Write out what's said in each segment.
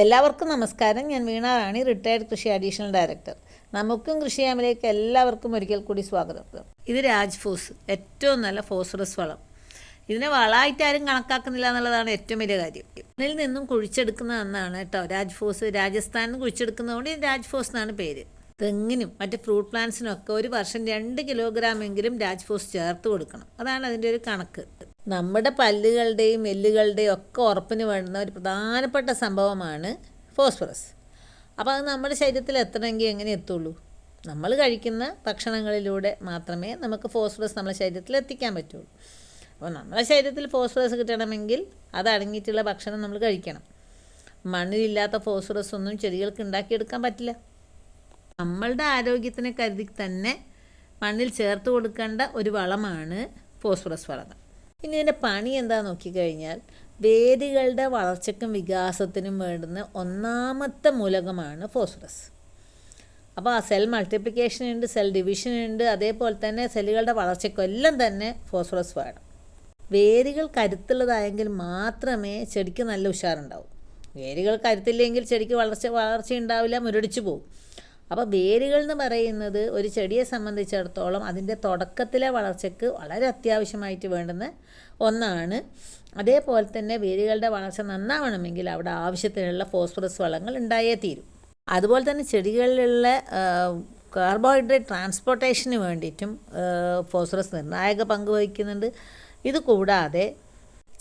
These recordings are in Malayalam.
എല്ലാവർക്കും നമസ്കാരം. ഞാൻ വീണ റാണി റിട്ടയർഡ് കൃഷി അഡീഷണൽ ഡയറക്ടർ നമുക്കും കൃഷിയാമിലേക്ക് എല്ലാവർക്കും ഒരിക്കൽ കൂടി സ്വാഗതം. ഇത് രാജ്ഫോസ് ഏറ്റവും നല്ല ഫോസ്ഫറസ് വളം. ഇതിനെ വളമായിട്ട് ആരും കണക്കാക്കുന്നില്ല എന്നുള്ളതാണ് ഏറ്റവും വലിയ കാര്യം. ഇതിൽ നിന്നും കുഴിച്ചെടുക്കുന്നതെന്നാണ് കേട്ടോ രാജ്ഫോസ് രാജസ്ഥാനിൽ നിന്ന് കുഴിച്ചെടുക്കുന്നതുകൊണ്ട് രാജ്ഫോസ് എന്നാണ് പേര്. തെങ്ങിനും മറ്റ് ഫ്രൂട്ട് പ്ലാന്റ്സിനും ഒക്കെ ഒരു വർഷം രണ്ട് കിലോഗ്രാം എങ്കിലും രാജ്ഫോസ് ചേർത്ത് കൊടുക്കണം. അതാണ് അതിന്റെ ഒരു കണക്ക്. നമ്മുടെ പല്ലുകളുടെയും എല്ലുകളുടെയും ഒക്കെ ഉറപ്പിന് വേണ്ടുന്ന ഒരു പ്രധാനപ്പെട്ട സംഭവമാണ് ഫോസ്ഫറസ്. അപ്പോൾ അത് നമ്മുടെ ശരീരത്തിൽ എത്തണമെങ്കിൽ എങ്ങനെ എത്തുള്ളൂ? നമ്മൾ കഴിക്കുന്ന ഭക്ഷണങ്ങളിലൂടെ മാത്രമേ നമുക്ക് ഫോസ്ഫറസ് നമ്മുടെ ശരീരത്തിൽ എത്തിക്കാൻ പറ്റുള്ളൂ. അപ്പോൾ നമ്മുടെ ശരീരത്തിൽ ഫോസ്ഫറസ് കിട്ടണമെങ്കിൽ അതടങ്ങിയിട്ടുള്ള ഭക്ഷണം നമ്മൾ കഴിക്കണം. മണ്ണിലില്ലാത്ത ഫോസ്ഫറസ് ഒന്നും ചെടികൾക്ക് ഉണ്ടാക്കിയെടുക്കാൻ പറ്റില്ല. നമ്മളുടെ ആരോഗ്യത്തിനെ കരുതി തന്നെ മണ്ണിൽ ചേർത്ത് കൊടുക്കേണ്ട ഒരു വളമാണ് ഫോസ്ഫറസ് വളങ്ങൾ. ഇനി ഇതിന്റെ പണി എന്താ നോക്കിക്കഴിഞ്ഞാൽ വേരുകളുടെ വളർച്ചയ്ക്കും വികാസത്തിനും വേണ്ടുന്ന ഒന്നാമത്തെ മൂലകമാണ് ഫോസ്ഫറസ്. അപ്പോൾ ആ സെൽ മൾട്ടിപ്ലിക്കേഷൻ ഉണ്ട് സെൽ ഡിവിഷൻ ഉണ്ട് അതേപോലെ തന്നെ സെല്ലുകളുടെ വളർച്ചയ്ക്കെല്ലാം തന്നെ ഫോസ്ഫറസ് വേണം. വേരുകൾ കരുത്തുള്ളതായെങ്കിൽ മാത്രമേ ചെടിക്ക് നല്ല ഉഷാറുണ്ടാവൂ. വേരുകൾ കരുത്തില്ലെങ്കിൽ ചെടിക്ക് വളർച്ച വളർച്ച ഉണ്ടാവില്ല മുരടിച്ചു പോകും അപ്പോൾ വേരുകൾ എന്ന് പറയുന്നത് ഒരു ചെടിയെ സംബന്ധിച്ചിടത്തോളം അതിന്റെ തുടക്കത്തിലെ വളർച്ചയ്ക്ക് വളരെ അത്യാവശ്യമായിട്ട് വേണ്ടുന്ന ഒന്നാണ്. അതേപോലെ തന്നെ വേരുകളുടെ വളർച്ച നന്നാവണമെങ്കിൽ അവിടെ ആവശ്യത്തിനുള്ള ഫോസ്ഫറസ് വളങ്ങൾ ഉണ്ടായേ തീരും. അതുപോലെ തന്നെ ചെടികളിലുള്ള കാർബോഹൈഡ്രേറ്റ് ട്രാൻസ്പോർട്ടേഷന് വേണ്ടിയിട്ടും ഫോസ്ഫറസ് നിർണായക പങ്ക് വഹിക്കുന്നുണ്ട്. ഇത് കൂടാതെ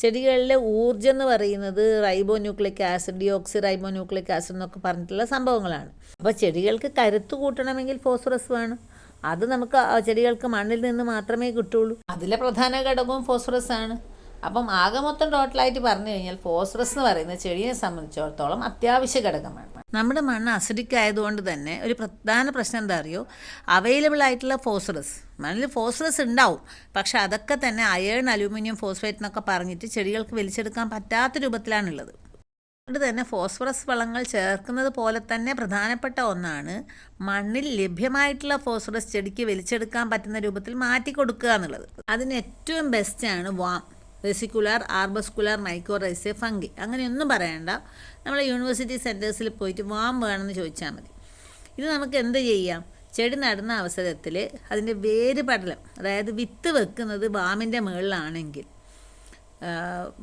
ചെടികളിലെ ഊർജം എന്ന് പറയുന്നത് റൈബോ nucleic acid deoxy റൈബോ nucleic acid എന്നൊക്കെ പറഞ്ഞിട്ടുള്ള സംഭവങ്ങളാണ്. അപ്പോൾ ചെടികൾക്ക് കരുത്ത് കൂട്ടണമെങ്കിൽ ഫോസ്ഫറസ് വേണം. അത് നമുക്ക് ചെടികൾക്ക് മണ്ണിൽ നിന്ന് മാത്രമേ കിട്ടുള്ളൂ. അതിലെ പ്രധാന ഘടകവും ഫോസ്ഫറസ് ആണ്. അപ്പം ആകെ മൊത്തം ടോട്ടലായിട്ട് പറഞ്ഞു കഴിഞ്ഞാൽ ഫോസ്ഫറസ് എന്ന് പറയുന്ന ചെടിയെ സംബന്ധിച്ചിടത്തോളം അത്യാവശ്യ ഘടകമാണ്. നമ്മുടെ മണ്ണ് അസിഡിക് ആയതുകൊണ്ട് തന്നെ ഒരു പ്രധാന പ്രശ്നം എന്താ അറിയോ? അവൈലബിൾ ആയിട്ടുള്ള ഫോസ്ഫറസ് മണ്ണിൽ ഫോസ്ഫറസ് ഉണ്ടാവും. പക്ഷെ അതൊക്കെ തന്നെ അയേൺ അലൂമിനിയം ഫോസ്ഫേറ്റ് എന്നൊക്കെ പറഞ്ഞിട്ട് ചെടികൾക്ക് വലിച്ചെടുക്കാൻ പറ്റാത്ത രൂപത്തിലാണുള്ളത്. അതുകൊണ്ട് തന്നെ ഫോസ്ഫറസ് വളങ്ങൾ ചേർക്കുന്നത് പോലെ തന്നെ പ്രധാനപ്പെട്ട ഒന്നാണ് മണ്ണിൽ ലഭ്യമായിട്ടുള്ള ഫോസ്ഫറസ് ചെടിക്ക് വലിച്ചെടുക്കാൻ പറ്റുന്ന രൂപത്തിൽ മാറ്റി കൊടുക്കുക എന്നുള്ളത്. അതിന് ഏറ്റവും ബെസ്റ്റാണ് VAM vesicular arbuscular mycorrhizae fungi അങ്ങനെയൊന്നും പറയണ്ട. നമ്മൾ യൂണിവേഴ്സിറ്റി സെന്റേഴ്സിൽ പോയിട്ട് വാം വേണമെന്ന് ചോദിച്ചാൽ മതി. ഇത് നമുക്ക് എന്ത് ചെയ്യാം? ചെടി നടുന്ന അവസരത്തിൽ അതിന്റെ വേര് പടലം അതായത് വിത്ത് വെക്കുന്നത് വാമിന്റെ മുകളിലാണെങ്കിൽ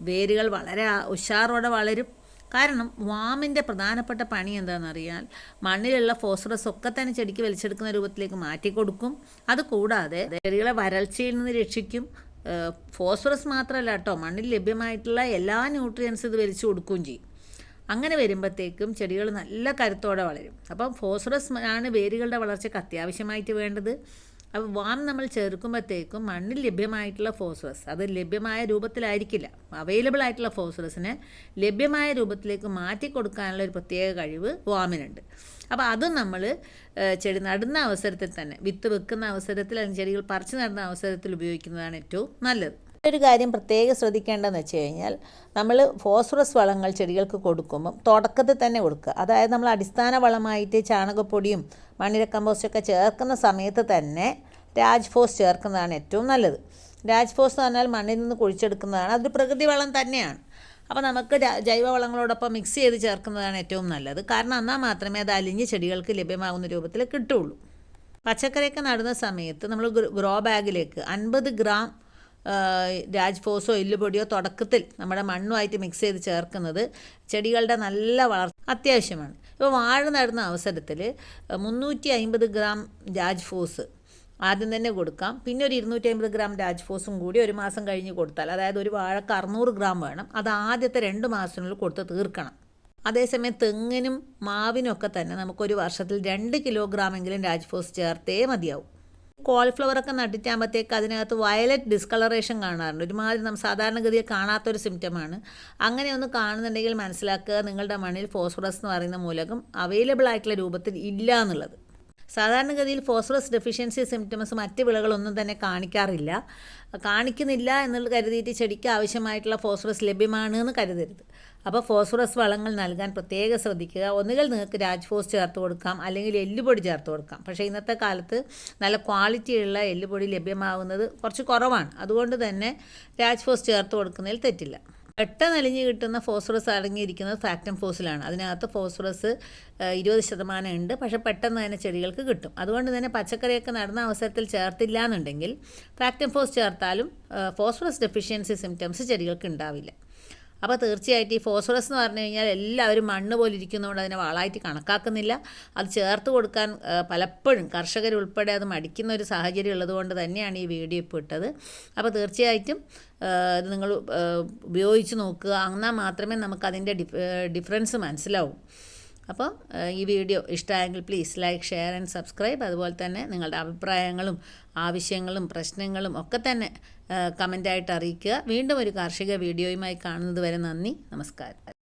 വേരുകൾ വളരെ ഉഷാറോടെ വളരും. കാരണം വാമിന്റെ പ്രധാനപ്പെട്ട പണി എന്താണെന്നറിയാൽ മണ്ണിലുള്ള ഫോസ്ഫറസ് ഒക്കെ തന്നെ ചെടിക്ക് വലിച്ചെടുക്കുന്ന രൂപത്തിലേക്ക് മാറ്റിക്കൊടുക്കും. അതുകൂടാതെ ചെടികളെ വരൾച്ചയിൽ നിന്ന് രക്ഷിക്കും. ഫോസ്ഫറസ് മാത്രമല്ല കേട്ടോ. മണ്ണിൽ ലഭ്യമായിട്ടുള്ള എല്ലാ ന്യൂട്രിയൻസ് ഇത് വലിച്ചു കൊടുക്കുകയും ചെയ്യും. അങ്ങനെ വരുമ്പോഴത്തേക്കും ചെടികൾ നല്ല കരുത്തോടെ വളരും. അപ്പം ഫോസ്ഫറസ് ആണ് വേരുകളുടെ വളർച്ചയ്ക്ക് അത്യാവശ്യമായിട്ട് വേണ്ടത്. അപ്പോൾ വാം നമ്മൾ ചേർക്കുമ്പോഴത്തേക്കും മണ്ണിൽ ലഭ്യമായിട്ടുള്ള ഫോസ്ഫറസ് അത് ലഭ്യമായ രൂപത്തിലായിരിക്കില്ല. അവൈലബിൾ ആയിട്ടുള്ള ഫോസ്ഫറസിനെ ലഭ്യമായ രൂപത്തിലേക്ക് മാറ്റി കൊടുക്കാനുള്ള ഒരു പ്രത്യേക കഴിവ് വാമിനുണ്ട്. അപ്പോൾ അതും നമ്മൾ ചെടി നടുന്ന അവസരത്തിൽ തന്നെ വിത്ത് വെക്കുന്ന അവസരത്തിൽ അല്ലെങ്കിൽ ചെടികൾ പറിച്ചു നടുന്ന അവസരത്തിൽ ഉപയോഗിക്കുന്നതാണ് ഏറ്റവും നല്ലത്. ഒരു കാര്യം പ്രത്യേകം ശ്രദ്ധിക്കേണ്ടതെന്ന് വെച്ച് കഴിഞ്ഞാൽ നമ്മൾ ഫോസ്ഫറസ് വളങ്ങൾ ചെടികൾക്ക് കൊടുക്കുമ്പം തുടക്കത്തിൽ തന്നെ കൊടുക്കുക. അതായത് നമ്മൾ അടിസ്ഥാന വളമായിട്ട് ചാണകപ്പൊടിയും മണ്ണിര കമ്പോസ്റ്റൊക്കെ ചേർക്കുന്ന സമയത്ത് തന്നെ രാജ് ഫോസ് ചേർക്കുന്നതാണ് ഏറ്റവും നല്ലത്. രാജ് ഫോസ് എന്ന് പറഞ്ഞാൽ മണ്ണിൽ നിന്ന് കുഴിച്ചെടുക്കുന്നതാണ്. അതൊരു പ്രകൃതി വളം തന്നെയാണ്. അപ്പോൾ നമുക്ക് ജൈവവളങ്ങളോടൊപ്പം മിക്സ് ചെയ്ത് ചേർക്കുന്നതാണ് ഏറ്റവും നല്ലത്. കാരണം എന്നാൽ മാത്രമേ അത് അലിഞ്ഞ് ചെടികൾക്ക് ലഭ്യമാകുന്ന രൂപത്തിൽ കിട്ടുള്ളൂ പച്ചക്കറിയൊക്കെ നടുന്ന സമയത്ത് നമ്മൾ ഗ്രോ ബാഗിലേക്ക് അൻപത് ഗ്രാം രാജ്ഫോസോ എല്ലുപൊടിയോ തുടക്കത്തിൽ നമ്മുടെ മണ്ണുമായിട്ട് മിക്സ് ചെയ്ത് ചേർക്കുന്നത് ചെടികളുടെ നല്ല വളർച്ച അത്യാവശ്യമാണ്. ഇപ്പോൾ വാഴ നടുന്ന അവസരത്തിൽ മുന്നൂറ്റി അൻപത് ഗ്രാം രാജ്ഫോസ് ആദ്യം തന്നെ കൊടുക്കാം. പിന്നെ ഒരു ഇരുന്നൂറ്റി അമ്പത് ഗ്രാം രാജ്ഫോസും കൂടി ഒരു മാസം കഴിഞ്ഞ് കൊടുത്താൽ അതായത് ഒരു വാഴക്ക് അറുന്നൂറ് ഗ്രാം വേണം. അത് ആദ്യത്തെ രണ്ട് മാസത്തിനുള്ളിൽ കൊടുത്ത് തീർക്കണം. അതേസമയം തെങ്ങിനും മാവിനൊക്കെ തന്നെ നമുക്കൊരു വർഷത്തിൽ രണ്ട് കിലോഗ്രാമെങ്കിലും രാജ്ഫോസ് ചേർത്തേ മതിയാവും. കോളിഫ്ലവറൊക്കെ നട്ടിട്ടാകുമ്പോഴത്തേക്ക് അതിനകത്ത് വയലറ്റ് ഡിസ്കളറേഷൻ കാണാറുണ്ട്. ഒരുമാതിരി നമ്മൾ സാധാരണഗതിയിൽ കാണാത്തൊരു സിംറ്റമാണ് അങ്ങനെ ഒന്ന് കാണുന്നുണ്ടെങ്കിൽ മനസ്സിലാക്കുക നിങ്ങളുടെ മണ്ണിൽ ഫോസ്ഫറസ് എന്ന് പറയുന്ന മൂലകം അവൈലബിൾ ആയിട്ടുള്ള രൂപത്തിൽ ഇല്ല എന്നുള്ളത്. സാധാരണഗതിയിൽ ഫോസ്ഫറസ് ഡെഫിഷ്യൻസി സിംറ്റംസ് മറ്റ് വിളകളൊന്നും തന്നെ കാണിക്കാറില്ല. കാണിക്കുന്നില്ല എന്നുള്ള കരുതിയിട്ട് ചെടിക്ക് ആവശ്യമായിട്ടുള്ള ഫോസ്ഫറസ് ലഭ്യമാണ് എന്ന് കരുതരുത്. അപ്പോൾ ഫോസ്ഫറസ് വളങ്ങൾ നൽകാൻ പ്രത്യേകം ശ്രദ്ധിക്കുക. ഒന്നുകിൽ നിങ്ങൾക്ക് രാജ്ഫോസ് ചേർത്ത് കൊടുക്കാം അല്ലെങ്കിൽ എല്ലുപൊടി ചേർത്ത് കൊടുക്കാം. പക്ഷേ ഇന്നത്തെ കാലത്ത് നല്ല ക്വാളിറ്റിയുള്ള എല്ലുപൊടി ലഭ്യമാവുന്നത് കുറച്ച് കുറവാണ്. അതുകൊണ്ട് തന്നെ രാജ്ഫോസ് ചേർത്ത് കൊടുക്കുന്നതിൽ തെറ്റില്ല. പെട്ടെന്ന് അലിഞ്ഞ് കിട്ടുന്ന ഫോസ്ഫറസ് അടങ്ങിയിരിക്കുന്നത് ഫാക്ടം ഫോസിലാണ്. അതിനകത്ത് ഫോസ്ഫറസ് ഇരുപത് ശതമാനം ഉണ്ട്. പക്ഷേ പെട്ടെന്ന് തന്നെ ചെടികൾക്ക് കിട്ടും. അതുകൊണ്ട് തന്നെ പച്ചക്കറിയൊക്കെ നടന്ന അവസരത്തിൽ ചേർത്തില്ല എന്നുണ്ടെങ്കിൽ ഫാക്ടം ഫോസ് ചേർത്താലും ഫോസ്ഫറസ് ഡെഫിഷ്യൻസി സിംറ്റംസ് ചെടികൾക്ക് ഉണ്ടാവില്ല. അപ്പോൾ തീർച്ചയായിട്ടും ഈ ഫോസ്ഫറസ് എന്ന് പറഞ്ഞു കഴിഞ്ഞാൽ എല്ലാവരും മണ്ണ് പോലെ ഇരിക്കുന്നതുകൊണ്ട് അതിനെ വളമായിട്ട് കണക്കാക്കുന്നില്ല. അത് ചേർത്ത് കൊടുക്കാൻ പലപ്പോഴും കർഷകരുൾപ്പെടെ അത് മടിക്കുന്ന ഒരു സാഹചര്യം ഉള്ളതുകൊണ്ട് തന്നെയാണ് ഈ വീഡിയോ ഇപ്പോൾ ഇട്ടത്. അപ്പോൾ തീർച്ചയായിട്ടും ഇത് നിങ്ങൾ ഉപയോഗിച്ച് നോക്കുക. എന്നാൽ മാത്രമേ നമുക്ക് അതിന്റെ ഡിഫറൻസ് മനസ്സിലാവൂ. അപ്പോൾ ഈ വീഡിയോ ഇഷ്ടമായെങ്കിൽ please like share and subscribe. അതുപോലെ തന്നെ നിങ്ങളുടെ അഭിപ്രായങ്ങളും ആവശ്യങ്ങളും പ്രശ്നങ്ങളും ഒക്കെ തന്നെ കമന്റായിട്ട് അറിയിക്കുക. വീണ്ടും ഒരു കാർഷിക വീഡിയോയുമായി കാണുന്നത് വരെ നന്ദി. നമസ്കാരം.